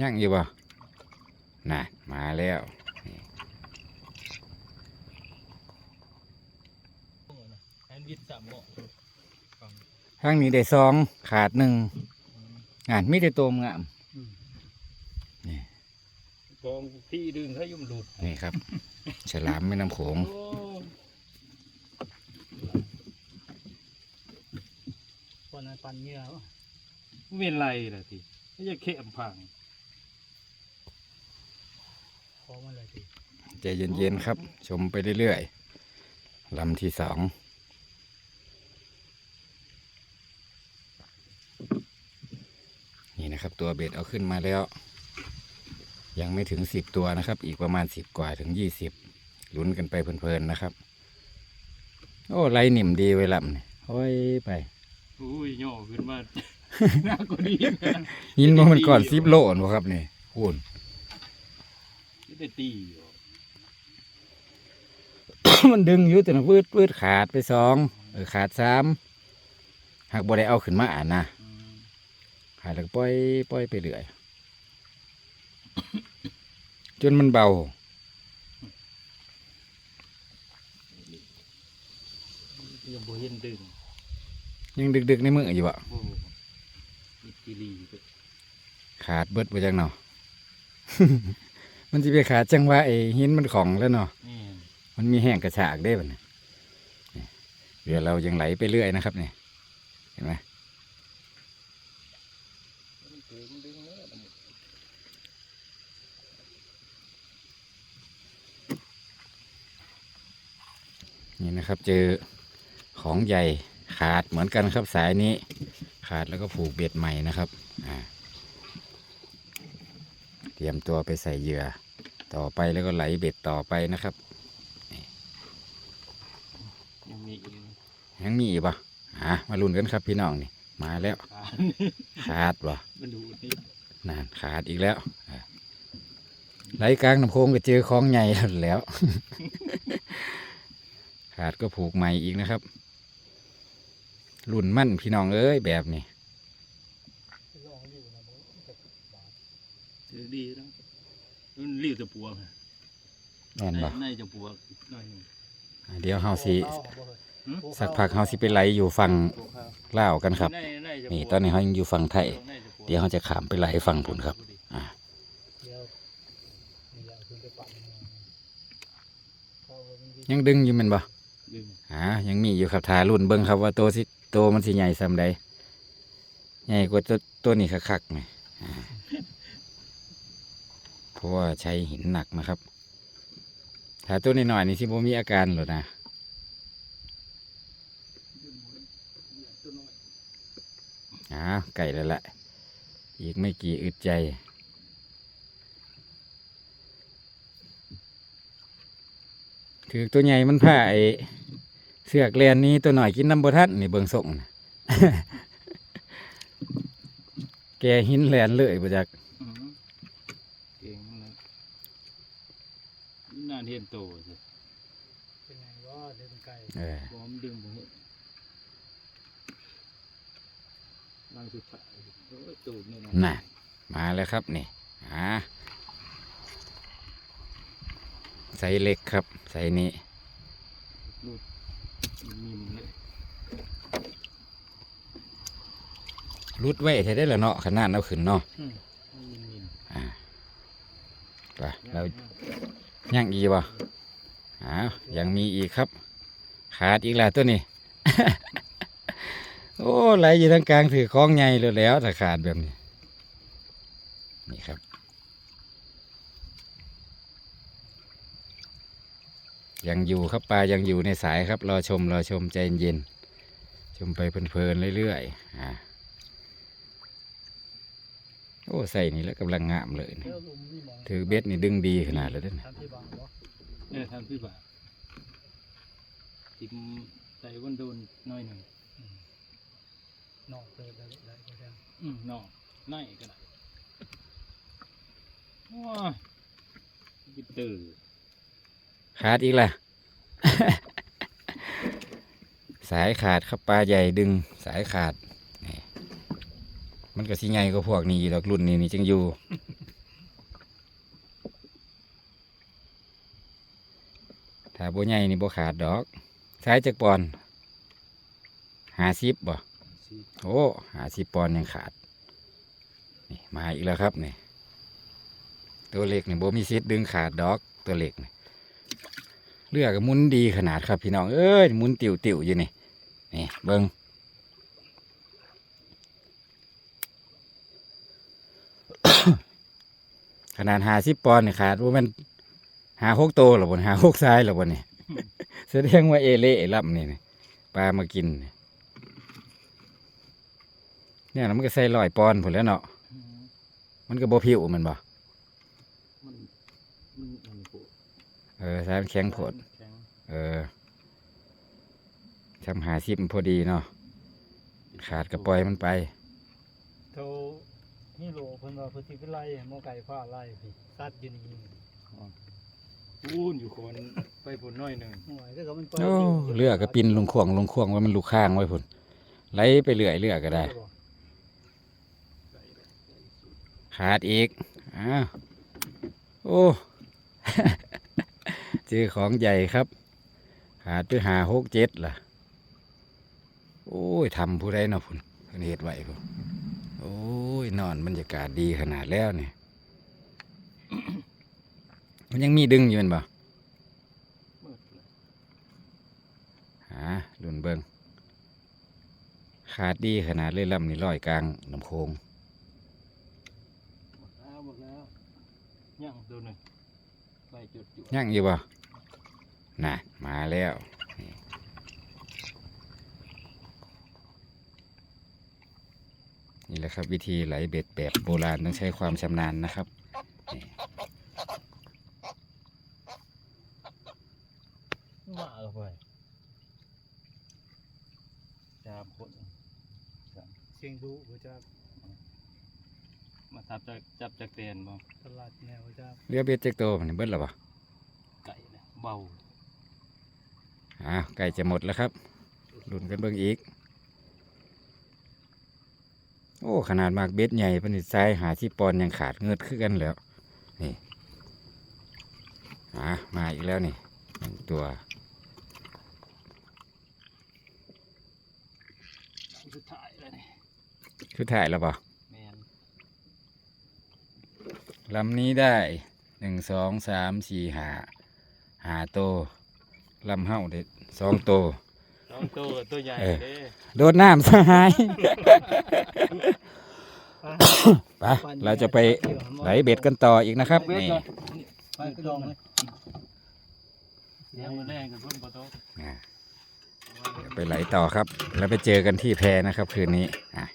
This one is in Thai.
ย่างอยู่บ่น่ะมาแล้วนี่แอนวิทสามเหมาะข้างนี้ได้สองขาดหนึ่งงานมีแต่ตัวงามกองพี่ดึงเขายุ่มหลุดนี่ครับ ฉลามแม่น้ำโขงโอ้ปันปันเหงื่อวะไม่เป็นไรล่ะทีไม่จะเข้มพังพอมาเลยที ใจเย็นๆครับ ชมไปเรื่อยๆลำที่สองนี่นะครับ ตัวเบ็ดเอาขึ้นมาแล้ว ยังไม่ถึงสิบตัวนะครับ อีกประมาณสิบกว่าถึงยี่สิบลุ้นกันไปเพลินๆนะครับ โอ้ไรหนิ่มดีไว้ลำนี่โอ้ยไปอุ้ยย่อขึ้นมาหน้ากว่านี้ยินว่ามันก่อนซิบโลนวะครับนี่พูนไม่ ได้ตีอยู่มันดึงอยู่แต่นะวืดวืดขาดไปสองเออขาดสามหากบ่ได้เอาขึ้นมาอ่านนะอืมขาดแล้วก็ปล่อยปล่อยไปเรื่อยจนมันเบายังบ่เห็นดึงยังดึกๆในมืออยู่บ่โอ้มีกีรีก็ขาดเบิดไปจังเนาะ มันจะไปขาดจังว่าไอ้หินมันของแล้วเนาะแม่นมันมีแห้งกระฉากได้บ่เนี่ยนี่เรือเรายังไหลไปเรื่อยนะครับเนี่ยเห็นไหมมันเกิดมันดึงแล้วมันนี่นะครับเจอของใหญ่ขาดเหมือนกันครับสายนี้ ขาดแล้วก็ผูกเบ็ดใหม่นะครับอ่าเต รียมตัวไปใส่เหยื่อ ต่อไปแล้วก็ไหลเบ็ดต่อไปนะครับ ยังมีอีกยังมีอีกปะอะมาลุ้นกันครับพี่น้องนี่ มาแล้ว ขาขาดปะมันดูดนี่นั่นขาดอีกแล้วอะไหลกลางน้ำโค้งก็เจอของใหญ่แล้ว ขาดก็ผูกใหม่อีกนะครับ รุ่นมั่นพี่น้องเอ้ยแบบนี้ ถือดีแล้ว มันรีบจะปัวค่ะแม่นบ่ในจะปัวหน่อยหนึงอะเดี๋ยวเฮาสิหืมสักพักเฮาสิไปไหลอยู่ฝั่งลาวกันครับ ในในจะนี่ปัวตอนนี้เฮายังอยู่ฝั่งไทย ในจะปัวเดี๋ยวเฮาจะขามไปไหลฝั่งผุนครับ อ่า ยังดึงอยู่แมันบ่ดึงอ่ายังมีอยู่ครับทารุ่นเบิ่งครับว่าตัวสิตัวมันสิใหญ่ซำใดใหญ่กว่าตัวตัวนี้คักๆไหมอ่า เพราะว่าใช้หินหนักนะครับ ถ้าตัวนี้หน่อยๆนี่สิบ่มีอาการหรอกนะอ่าไก่แล้วแหละอีกไม่กี่อึดใจ ถือตัวใหญ่มันผ้าไอเสือกเลียนนี้ตัวหน่อยกินน้ำบทันนี่เบิงส่งแกหินแลนเลยประจักอืมเก่งนะน่า เทียนโตสิเป็นไงว่าเดินไกลเออพร้อมดึงผมลังสุดท้ายโอ้ยตูดนี่นะน่ะมาแล้วครับนี่อ่าใส่เล็กครับ ใส่นี้รูดมินเลยรุดไว้ใช้ได้แล้วเนาะขนาดเอาขึ้นเนาะอืมมินมินอ่าไปเรา ยังอีบ่อ้าวยังมีอีกครับ ขาดอีกแล้วตัวนี้ โอ้ไหลอยู่ทางกลางถือคล้องใหญ่เลยแล้วถ้าขาดแบบนี้ นี่ครับ ยังอยู่ครับปลายังอยู่ในสายครับ รอชมรอชมใจเย็นชมไปเพลินๆเรื่อยๆอ่า โอ้ใส่นี่แล้วกำลังงามเลยนี่ถือเบ็ดนี่ดึงดีขนาดเลยเด้อนะทำที่บางบ่เนี่ยทำพี่บ่าทิมใส่วันโดนน้อยหนึ่งนอกเติมได้ได้ก็ได้อืมนอกในก็ได้ว้าบิดเตอร์ขาดอีกล่ะ สายขาดครับปลาใหญ่ดึง สายขาด มมันก็สิใหญ่กว่าพวกนี้ดอกรุ่นนี้นี่จังอยู่ ถ้าบ่ใหญ่นี่บ่ขาดดอกสายจักปอนหาสิบบ่สิโอ้หาสิบปอนด์ยังขาดนี่มาอีกแล้วครับนี่ตัวเล็กนี่บ่มีสิทธิ์ดึงขาดดอกตัวเล็กนี่เลือกหมุนดีขนาดครับพี่น้องเอ้ยหมุนติวติวๆอยู่นี่นี่เบิง ขนาดหาสิปอนด์นี่ยขาดว่ามันหาหกโตหรือบนหาหกซ้ายหรือบนนี่แสดงว่าเอเล่ล่ำนี่นปลามากิน เนี่ยมันก็ใส่ลอยปอนผลแล้วเนาะมันก็บ่ผิวมันบ่มันมันบ่เออสายมันแข็งผดเออทำหาซิมพอดีเนาะขาดก็ปล่อยมันไปโท นี่โหลเพิ่นว่าเพิ่นสิไปไล่หมอไก่ฟ้าไล่พี่ซัดอยู่นี่พูนอยู่คนไปผลน้อยหนึ่งหน่อยก็ก็มันไปโอ้เลือกก็ปินลงควงลงควงว่ามันลูกข้างไว้พุ่นไหลไปเรื่อยเลือกก็ได้ ขาดอีกอ้าวโอ้ เจอของใหญ่ครับ ขาดไปหาหกเจ็ดล่ะ โอ้ยทำผู้ใดเนาะพุ่นเพิ่นเฮ็ดไว้พุ่นโอ้ย นอนบรรยากาศดีขนาดแล้วเนี่ยมันยังมีดึงอยู่แมันบ่มืดเลยหาลุ่นเบิงขาดดีขนาดเลยลำนี่ลอยกลางลำโคงหมดแล้วหมดแล้วยังตัวหนึ่งไปจุดจุดย่างอยู่บ่น่ะ มาแล้วนี่นี่ แหละครับ วิธีไหลเบ็ดแบบโบราณต้องใช้ความชำนาญนะครับนี่มาเอาไปจามคนเสียงดุบ่จะมาทับจากจับจากเตียนบ่ตลาดแนวจะเรือเบ็ดเจ็กโตมันเบิดแล้วบ่ไก่เลยเบาอ่าใกล้จะหมดแล้วครับลุ่นกันเบิ่งอีกโอ้ขนาดมากเบ็ดใหญ่ปานนิซ้ายหาที่ปอนยังขาดเงือดขึ้นกันแล้วนี่อ่ามาอีกแล้วนี่หนึ่งตัวสุดท้ายแล้วนี่ชุดถ่ายแล้วป่ะแมนลำนี้ได้หนึ่งสองสามสี่หาหาโตวลำเฮ้าเด็ดสองโตวสอง ตัวกับตัวใหญ่เออเด้โดดน้ำสหาย ไปเราจะไปไหลเบ็ดกันต่ออีกนะครับนี่ไปก็ลองเลยเสียงมันแรงกับพุ่นประตูอ่าเดี๋ยวไปไหลต่อครับ แล้วไปเจอกันที่แพนะครับคืนนี้อะ